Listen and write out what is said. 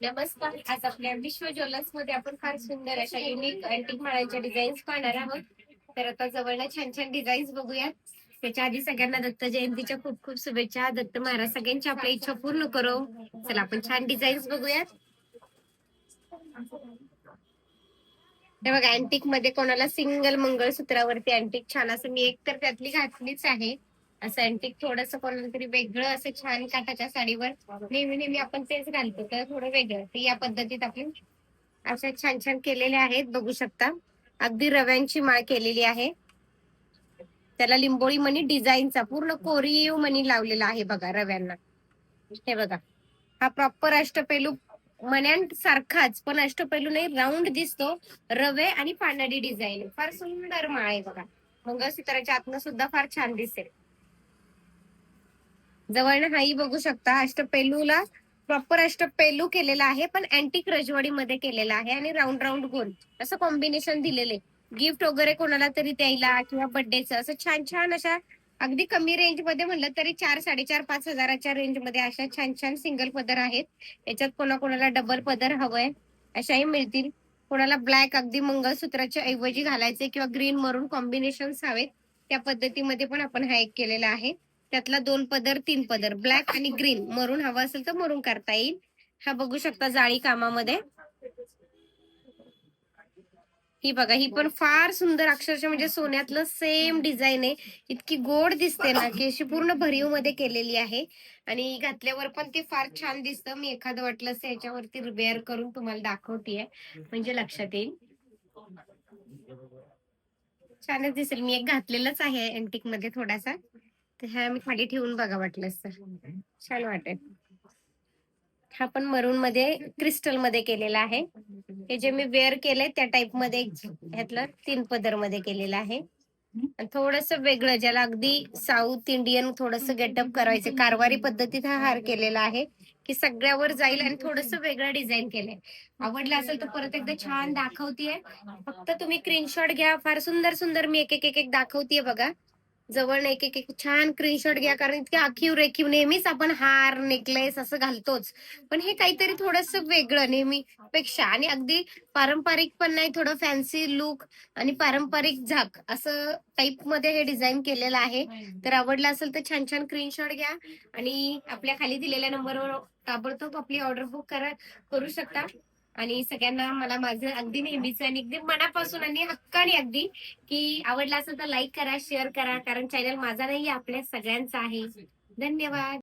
नमस्कार. आज आपल्या विश्व ज्वेलर्समध्ये आपण फार सुंदर अशा युनिक अँटिक माळांच्या डिझाईन्स पाहणार आहोत. तर आता जवळला छान छान डिझाईन्स बघूयात. त्याच्या आधी सगळ्यांना दत्त जयंतीच्या खूप खूप शुभेच्छा. दत्त महाराज सगळ्यांची आपल्या इच्छा पूर्ण करो. चला आपण छान डिझाईन्स बघूयात. हे बघा अँटिकमध्ये कोणाला सिंगल मंगळसूत्रावरती अँटिक छान असं मी एक तर त्यातली घातलीच आहे. असं अँटिक थोडस कोणाला तरी वेगळं असं छान काठाच्या साडीवर नेहमी नेहमी आपण तेच घालतो तर थोडं वेगळं. तर या पद्धतीत आपण अशा छान छान केलेल्या आहेत बघू शकता. अगदी रव्यांची माळ केलेली आहे. त्याला लिंबोळी मणी डिझाईनचा पूर्ण कोरीव मणी लावलेला आहे बघा रव्यांना. हे बघा. हा प्रॉपर अष्टपैलू मण्यांसारखाच पण अष्टपैलू नाही राऊंड दिसतो. रवे आणि पानडी डिझाईन. फार सुंदर माळ आहे बघा. मंगळसूत्राच्या आतनं सुद्धा फार छान दिसेल. जवळनं हाही बघू शकता. अष्टपैलूला प्रॉपर अष्टपैलू केलेला आहे पण अँटिक रजवाडी मध्ये केलेला आहे आणि राऊंड राऊंड गोल. असं कॉम्बिनेशन दिलेले गिफ्ट वगैरे कोणाला तरी द्यायला किंवा बर्थडेचं असं छान छान अशा अगदी कमी रेंजमध्ये म्हणलं तरी चार साडेचार पाच हजाराच्या रेंजमध्ये अशा छान छान सिंगल पदर आहेत. याच्यात कोणाकोणाला डबल पदर हवंय अशाही मिळतील. कोणाला ब्लॅक अगदी मंगळसूत्राच्या ऐवजी घालायचे किंवा ग्रीन मरून कॉम्बिनेशन हवेत त्या पद्धतीमध्ये पण आपण हा एक केलेला आहे. त्यातला दोन पदर तीन पदर ब्लॅक आणि ग्रीन मरून हवा असेल तर मरून करता येईल. हा बघू शकता जाळी कामामध्ये. ही बघा ही पण फार सुंदर अक्षरशः म्हणजे सोन्यातलं सेम डिझाईन आहे. इतकी गोड दिसते ना की अशी पूर्ण भरीवमध्ये केलेली आहे. आणि घातल्यावर पण ते फार छान दिसतं. मी एखादं वाटलं असं याच्यावरती रिपेअर करून तुम्हाला दाखवतेय. म्हणजे लक्षात येईल. छानच दिसेल. मी एक घातलेलाच आहे अँटिकमध्ये थोडासा. तर ह्या मी खाली ठेवून बघा वाटलं तर. छान वाटेल. हा पण मरून मध्ये क्रिस्टलमध्ये केलेला आहे. हे जे मी वेअर केलंय त्या टाइपमध्ये ह्यातलं तीन पदरमध्ये केलेलं आहे. थोडस वेगळं ज्याला अगदी साऊथ इंडियन थोडस गेटअप करायचं कारवारी पद्धतीत हा हार केलेला आहे की सगळ्यावर जाईल आणि थोडस वेगळं डिझाईन केलंय. आवडलं असेल तर परत एकदा छान दाखवतीये. फक्त तुम्ही स्क्रीनशॉट घ्या फार सुंदर सुंदर मी एक एक एक एक दाखवतीये बघा. जवळ एक एक छान स्क्रीनशॉट घ्या. कारण इतके आखीव रेखीव नेहमीच आपण हार नेकलेस असं घालतोच. पण हे काहीतरी थोडस वेगळं नेहमी पेक्षा आणि अगदी पारंपरिक पण नाही थोडं फॅन्सी लुक आणि पारंपरिक झाक असं टाईपमध्ये हे डिझाईन केलेलं आहे. तर आवडलं असेल तर छान छान स्क्रीनशॉट घ्या. आणि आपल्या खाली दिलेल्या नंबरवर ताबडतोब आपली ऑर्डर बुक करा करू शकता. आणि सगळ्यांना मला माझं अगदी नेहमीच आणि अगदी मनापासून आणि हक्काने अगदी की आवडला असेल तर लाईक करा शेअर करा कारण चॅनल माझा नाही आपल्या सगळ्यांचा आहे. धन्यवाद.